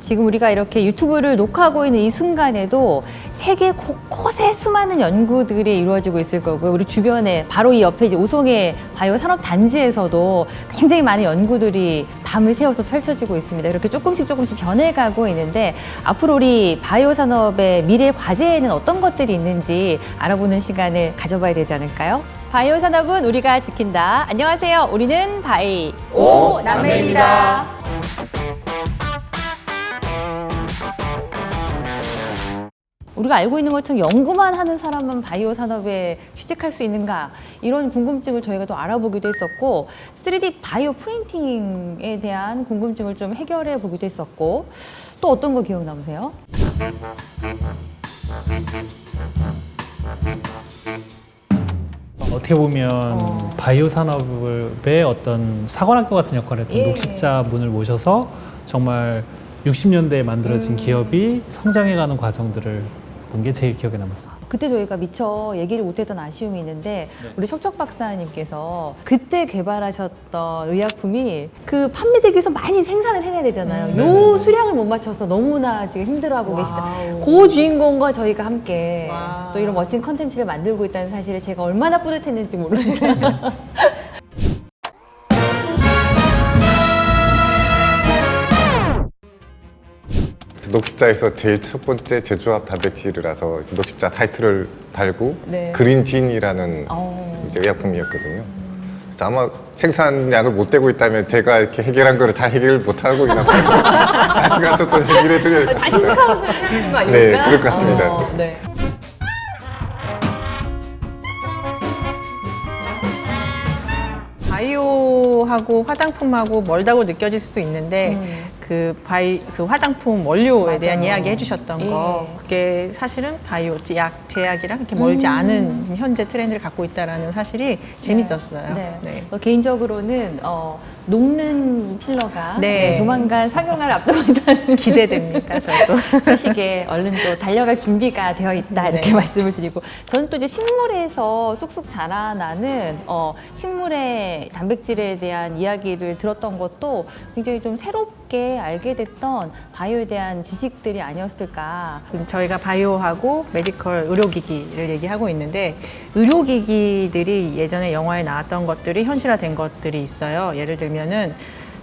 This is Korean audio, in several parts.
지금 우리가 이렇게 유튜브를 녹화하고 있는 이 순간에도 세계 곳곳에 수많은 연구들이 이루어지고 있을 거고요. 우리 주변에 바로 이 옆에 이제 오송의 바이오 산업 단지에서도 굉장히 많은 연구들이 밤을 새워서 펼쳐지고 있습니다. 이렇게 조금씩 조금씩 변해가고 있는데 앞으로 우리 바이오 산업의 미래 과제에는 어떤 것들이 있는지 알아보는 시간을 가져봐야 되지 않을까요? 바이오 산업은 우리가 지킨다. 안녕하세요. 우리는 바이 오 남매입니다. 우리가 알고 있는 것처럼 연구만 하는 사람만 바이오 산업에 취직할 수 있는가 이런 궁금증을 저희가 또 알아보기도 했었고 3D 바이오 프린팅에 대한 궁금증을 좀 해결해 보기도 했었고 또 어떤 거 기억 남으세요? 어떻게 보면 어. 바이오 산업의 어떤 사관학교 같은 역할을 했던 예. 녹십자 분을 모셔서 정말 60년대에 만들어진 음. 기업이 성장해가는 과정들을 본 게 제일 기억에 남았습니다. 그때 저희가 미처 얘기를 못했던 아쉬움이 있는데 우리 척척 박사님께서 그때 개발하셨던 의약품이 그 판매되기 위해서 많이 생산을 해내야 되잖아요. 음. 요 수량을 못 맞춰서 너무나 지금 힘들어하고 계시다. 와우. 그 주인공과 저희가 함께 와우. 또 이런 멋진 컨텐츠를 만들고 있다는 사실에 제가 얼마나 뿌듯했는지 모릅니다. 녹십자에서 제일 첫 번째 제조합 단백질이라서 녹십자 타이틀을 달고 네. 그린진이라는 어. 이제 의약품이었거든요. 그래서 아마 생산량을 못 되고 있다면 제가 이렇게 해결한 거를 잘 해결 못 하고 있나 봐요. 다시 가서 또 해결해 드려야 다시 스카웃을 해야 되는 거 아닙니까? 네, 그럴 것 같습니다. 어, 네. 바이오하고 화장품하고 멀다고 느껴질 수도 있는데 음. 그 바이 그 화장품 원료에 대한 맞아요. 이야기 해주셨던 거 예. 그게 사실은 바이오 약 제약이랑 이렇게 멀지 음. 않은 현재 트렌드를 갖고 있다라는 사실이 재밌었어요. 네. 네. 어, 개인적으로는 어, 녹는 필러가 네. 네, 조만간 상용화를 앞두고 있다는 기대됩니다. 저도. 소식에 얼른 또 달려갈 준비가 되어 있다 이렇게 네. 말씀을 드리고 저는 또 이제 식물에서 쑥쑥 자라나는 어, 식물의 단백질에 대한 이야기를 들었던 것도 굉장히 좀 새롭게 알게 됐던 바이오에 대한 지식들이 아니었을까 저희가 바이오하고 메디컬 의료기기를 얘기하고 있는데 의료기기들이 예전에 영화에 나왔던 것들이 현실화된 것들이 있어요. 예를 들면 은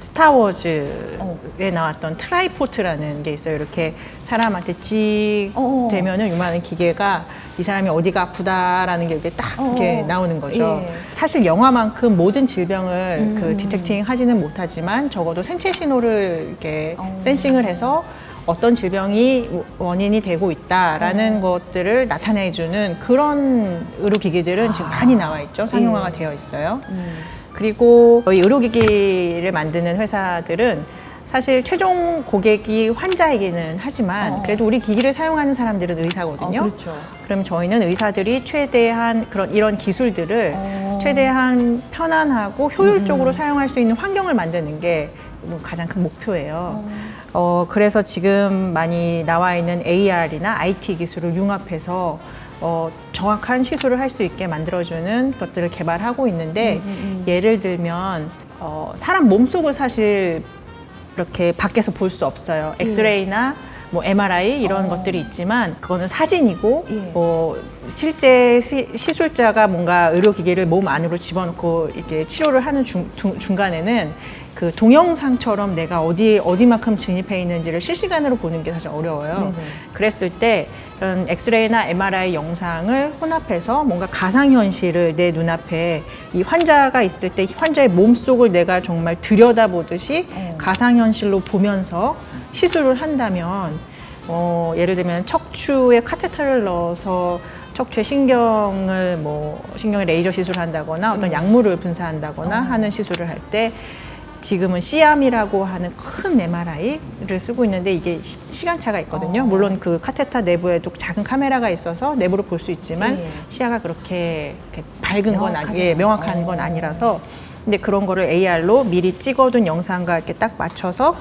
스타워즈에 어. 나왔던 트라이포트라는 게 있어요. 이렇게 사람한테 찍 어. 되면은 요만한 기계가 이 사람이 어디가 아프다라는 게 이렇게 딱 어. 이렇게 나오는 거죠. 예. 사실 영화만큼 모든 질병을 음. 그 디텍팅 하지는 못하지만 적어도 생체 신호를 이렇게 어. 센싱을 해서 어떤 질병이 원인이 되고 있다라는 어. 것들을 나타내주는 그런 의료 기기들은 지금 많이 나와 있죠. 상용화가 예. 되어 있어요. 음. 그리고 이 의료기기를 만드는 회사들은 사실 최종 고객이 환자이기는 하지만 어. 그래도 우리 기기를 사용하는 사람들은 의사거든요. 어, 그렇죠. 그럼 저희는 의사들이 최대한 그런 이런 기술들을 어. 최대한 편안하고 효율적으로 음. 사용할 수 있는 환경을 만드는 게 가장 큰 목표예요. 어, 그래서 지금 많이 나와 있는 AR이나 IT 기술을 융합해서 어, 정확한 시술을 할 수 있게 만들어주는 것들을 개발하고 있는데 음, 음, 음. 예를 들면 어, 사람 몸속을 사실 이렇게 밖에서 볼 수 없어요. 엑스레이나 뭐 MRI 이런 어. 것들이 있지만 그거는 사진이고 예. 뭐 실제 시, 시술자가 뭔가 의료 기기를 몸 안으로 집어넣고 이렇게 치료를 하는 중, 간에는그 동영상처럼 내가 어디 어디만큼 진입해 있는지를 실시간으로 보는 게 사실 어려워요. 네네. 그랬을 때 이런 엑스레이나 MRI 영상을 혼합해서 뭔가 가상현실을 내 눈앞에 이 환자가 있을 때 환자의 몸속을 내가 정말 들여다보듯이 어. 가상현실로 보면서 시술을 한다면 어, 예를 들면 척추에 카테터를 넣어서 척추의 신경을 뭐 신경에 레이저 시술을 한다거나 어떤 음. 약물을 분사한다거나 어. 하는 시술을 할때 지금은 시암이라고 하는 큰 MRI를 쓰고 있는데 이게 시, 간차가 있거든요. 어. 물론 그 카테터 내부에도 작은 카메라가 있어서 내부를 볼수 있지만 예. 시야가 그렇게, 밝은 건 아니, 예, 명확한. 건 아니라서 근데 그런 거를 AR로 미리 찍어둔 영상과 이렇게 딱 맞춰서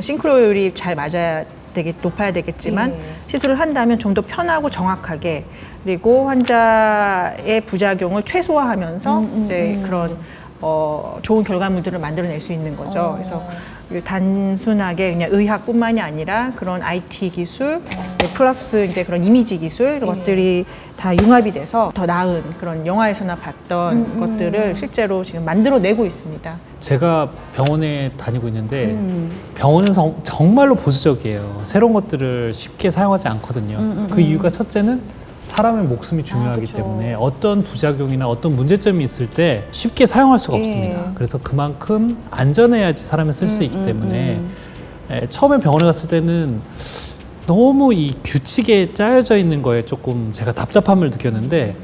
싱크로율이 잘 맞아야 되게 높아야 되겠지만 예. 시술을 한다면 좀 더 편하고 정확하게 그리고 환자의 부작용을 최소화하면서 음, 음, 네, 음. 그런 어, 좋은 결과물들을 만들어낼 수 있는 거죠. 어. 그래서 단순하게 그냥 의학뿐만이 아니라 그런 IT 기술 네, 플러스 이제 그런 이미지 기술 이런 것들이 다 융합이 돼서 더 나은 그런 영화에서나 봤던 음, 것들을 실제로 지금 만들어내고 있습니다. 제가 병원에 다니고 있는데 음. 병원은 정, 정말로 보수적이에요. 새로운 것들을 쉽게 사용하지 않거든요. 음, 음, 그 이유가 첫째는 사람의 목숨이 중요하기 그쵸. 때문에 어떤 부작용이나 어떤 문제점이 있을 때 쉽게 사용할 수가 예. 없습니다. 그래서 그만큼 안전해야지 사람이 쓸 수 음, 있기 음, 때문에 음. 에, 처음에 병원에 갔을 때는 너무 이 규칙에 짜여져 있는 거에 조금 제가 답답함을 느꼈는데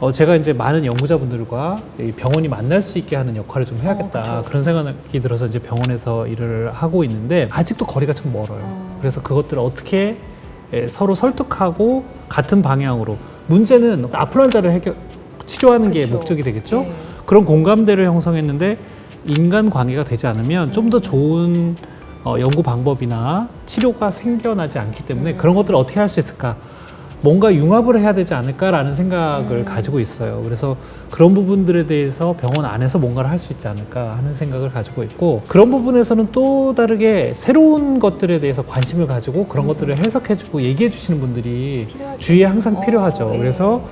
어, 제가 이제 많은 연구자분들과 이 병원이 만날 수 있게 하는 역할을 좀 해야겠다 그런 생각이 들어서 이제 병원에서 일을 하고 있는데 아직도 거리가 좀 멀어요. 그래서 그것들을 어떻게 에, 서로 설득하고 같은 방향으로 문제는 아픈 환자를 해결 치료하는 게 그쵸. 목적이 되겠죠. 네. 그런 공감대를 형성했는데 인간 관계가 되지 않으면 좀 더 좋은 어, 연구 방법이나 치료가 생겨나지 않기 때문에 그런 것들을 어떻게 할 수 있을까? 뭔가 융합을 해야 되지 않을까라는 생각을 가지고 있어요. 그래서 그런 부분들에 대해서 병원 안에서 뭔가를 할 수 있지 않을까 하는 생각을 가지고 있고 그런 부분에서는 또 다르게 새로운 것들에 대해서 관심을 가지고 그런 것들을 해석해주고 얘기해 주시는 분들이 주위에 항상 어, 필요하죠. 예. 그래서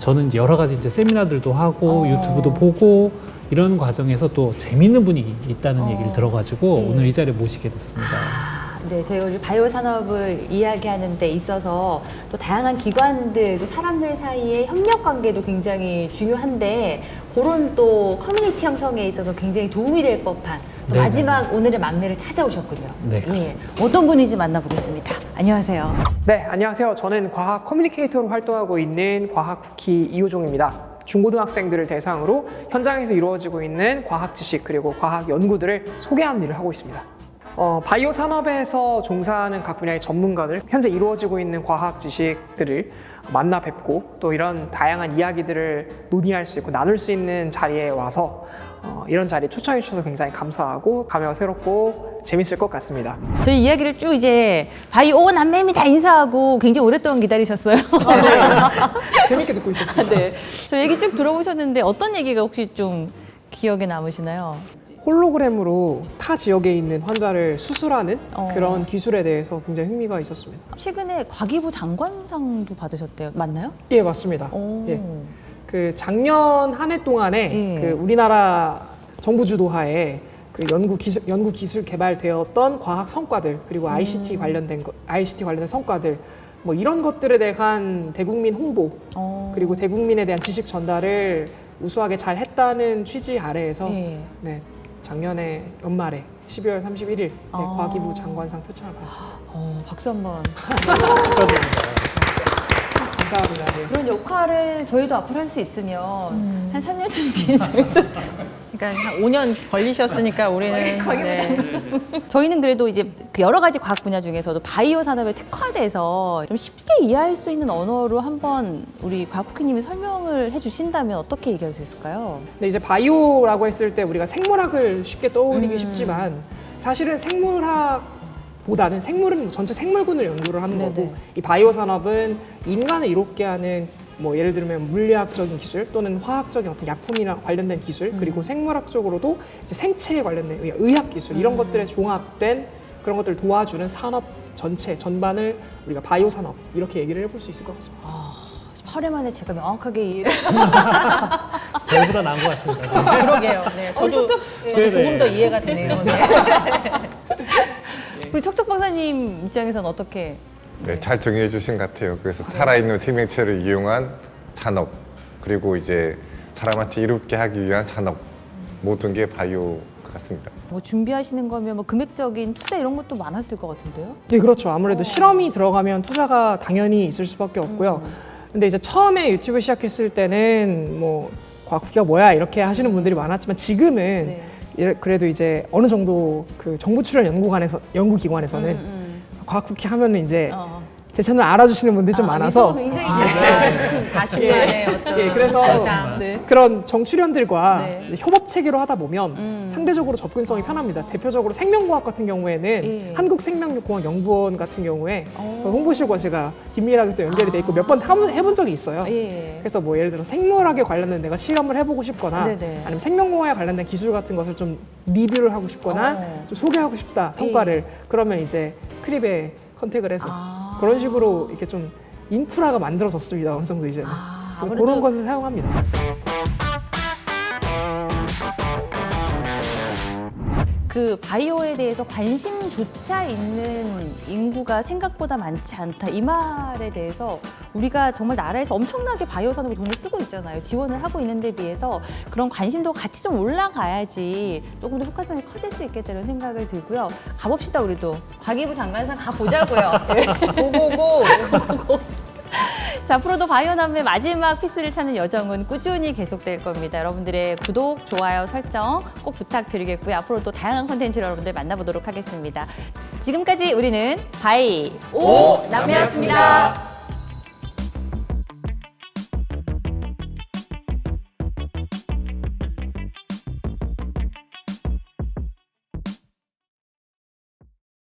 저는 여러 가지 이제 세미나들도 하고 어. 유튜브도 보고 이런 과정에서 또 재밌는 분이 있다는 어. 얘기를 들어가지고 예. 오늘 이 자리에 모시게 됐습니다. 아, 네, 저희가 우리 바이오 산업을 이야기하는 데 있어서 또 다양한 기관들, 또 사람들 사이의 협력 관계도 굉장히 중요한데 그런 또 커뮤니티 형성에 있어서 굉장히 도움이 될 법한 또 네네. 마지막 오늘의 막내를 찾아오셨군요. 네, 그렇습니다. 예, 어떤 분인지 만나보겠습니다. 안녕하세요. 네, 안녕하세요. 저는 과학 커뮤니케이터로 활동하고 있는 과학 쿠키 이호종입니다. 중고등학생들을 대상으로 현장에서 이루어지고 있는 과학 지식 그리고 과학 연구들을 소개하는 일을 하고 있습니다. 어, 바이오 산업에서 종사하는 각 분야의 전문가들, 현재 이루어지고 있는 과학 지식들을 만나 뵙고 또 이런 다양한 이야기들을 논의할 수 있고 나눌 수 있는 자리에 와서 어, 이런 자리에 초청해 주셔서 굉장히 감사하고 감회가 새롭고 재밌을 것 같습니다. 저희 이야기를 쭉 이제 바이오 남매미 다 인사하고 굉장히 오랫동안 기다리셨어요. 재밌게 듣고 있었습니다. 네. 저 얘기 쭉 들어보셨는데 어떤 얘기가 혹시 좀 기억에 남으시나요? 홀로그램으로 타 지역에 있는 환자를 수술하는 어. 그런 기술에 대해서 굉장히 흥미가 있었습니다. 최근에 과기부 장관상도 받으셨대요. 맞나요? 예, 맞습니다. 오. 예. 그 작년 한 해 동안에 예. 그 우리나라 정부 주도하에 그 연구 기술 연구 기술 개발되었던 과학 성과들 그리고 음. ICT 관련된 거, ICT 관련된 성과들 뭐 이런 것들에 대한 대국민 홍보 어. 그리고 대국민에 대한 지식 전달을 우수하게 잘 했다는 취지 아래에서 예. 네, 작년에 연말에 12월 31일 네, 아. 과기부 장관상 표창을 받았습니다. 어, 박수 한번. 감사합니다. 네. 그런 역할을 저희도 앞으로 할 수 있으면 음. 한 3년쯤 뒤에 저희도 그러니까 한 5년 걸리셨으니까 우리는 네. 저희는 그래도 이제 그 여러 가지 과학 분야 중에서도 바이오 산업에 특화돼서 좀 쉽게 이해할 수 있는 언어로 한번 우리 과학 쿠키님이 설명을 해주신다면 어떻게 얘기할 수 있을까요? 근데 이제 바이오라고 했을 때 우리가 생물학을 쉽게 떠올리기 음. 쉽지만 사실은 생물학보다는 생물은 전체 생물군을 연구를 하는 네네. 거고 이 바이오 산업은 인간을 이롭게 하는 뭐 예를 들면 물리학적인 기술 또는 화학적인 어떤 약품이랑 관련된 기술 음. 그리고 생물학적으로도 이제 생체에 관련된 의- 의학 기술 이런 음. 것들에 종합된 그런 것들을 도와주는 산업 전체 전반을 우리가 바이오 산업 이렇게 얘기를 해볼 수 있을 것 같습니다. 8회 만에 제가 명확하게 저희보다 나은 것 같습니다. 그러게요. 네, 저도, 저도 네네. 조금 더 이해가 되네요. 네. 우리 척척 박사님 입장에서는 어떻게 네, 잘 정리해 주신 것 같아요. 그래서 살아있는 생명체를 이용한 산업, 그리고 이제 사람한테 이롭게 하기 위한 산업, 모든 게 바이오 같습니다. 뭐 준비하시는 거면 뭐 금액적인 투자 이런 것도 많았을 것 같은데요? 네, 그렇죠. 아무래도 실험이 들어가면 투자가 당연히 있을 수밖에 없고요. 근데 이제 처음에 유튜브 시작했을 때는 뭐 과학기가 뭐야 이렇게 하시는 분들이 많았지만 지금은 네. 예, 그래도 이제 어느 정도 그 정부 출연 연구관에서 연구기관에서는 음, 과학 쿠키 하면 은 이제 어. 제 채널 알아주시는 분들이 좀 많아서 굉장히 아, 네. 40만의 어떤 예, 그래서 세상. 네. 그런 정출연들과 네. 이제 협업 체계로 하다 보면 음. 상대적으로 접근성이 편합니다. 대표적으로 생명공학 같은 경우에는 예. 한국생명공학연구원 같은 경우에 어. 그 홍보실과 제가 긴밀하게 또 연결이 돼 있고 몇 번 해본 적이 있어요. 예. 그래서 뭐 예를 들어 생물학에 관련된 내가 실험을 해보고 싶거나 네네. 아니면 생명공학에 관련된 기술 같은 것을 좀 리뷰를 하고 싶거나 어. 좀 소개하고 싶다 성과를 그러면 이제 크립에 컨택을 해서 아. 그런 식으로 이렇게 좀 인프라가 만들어졌습니다 어느 정도 이제는 아, 아무래도- 그런 것을 사용합니다. 그 바이오에 대해서 관심조차 있는 인구가 생각보다 많지 않다. 이 말에 대해서 우리가 정말 나라에서 엄청나게 바이오 산업에 돈을 쓰고 있잖아요. 지원을 하고 있는 데 비해서 그런 관심도 같이 좀 올라가야지 조금 더 효과성이 커질 수 있겠다는 생각을 들고요. 가봅시다, 우리도. 과기부 장관상 가보자고요. 고고고. 자, 앞으로도 바이오남의 마지막 피스를 찾는 여정은 꾸준히 계속될 겁니다. 여러분들의 구독, 좋아요, 설정 꼭 부탁드리겠고요. 앞으로도 다양한 콘텐츠로 여러분들 만나보도록 하겠습니다. 지금까지 우리는 바이 오 남이었습니다.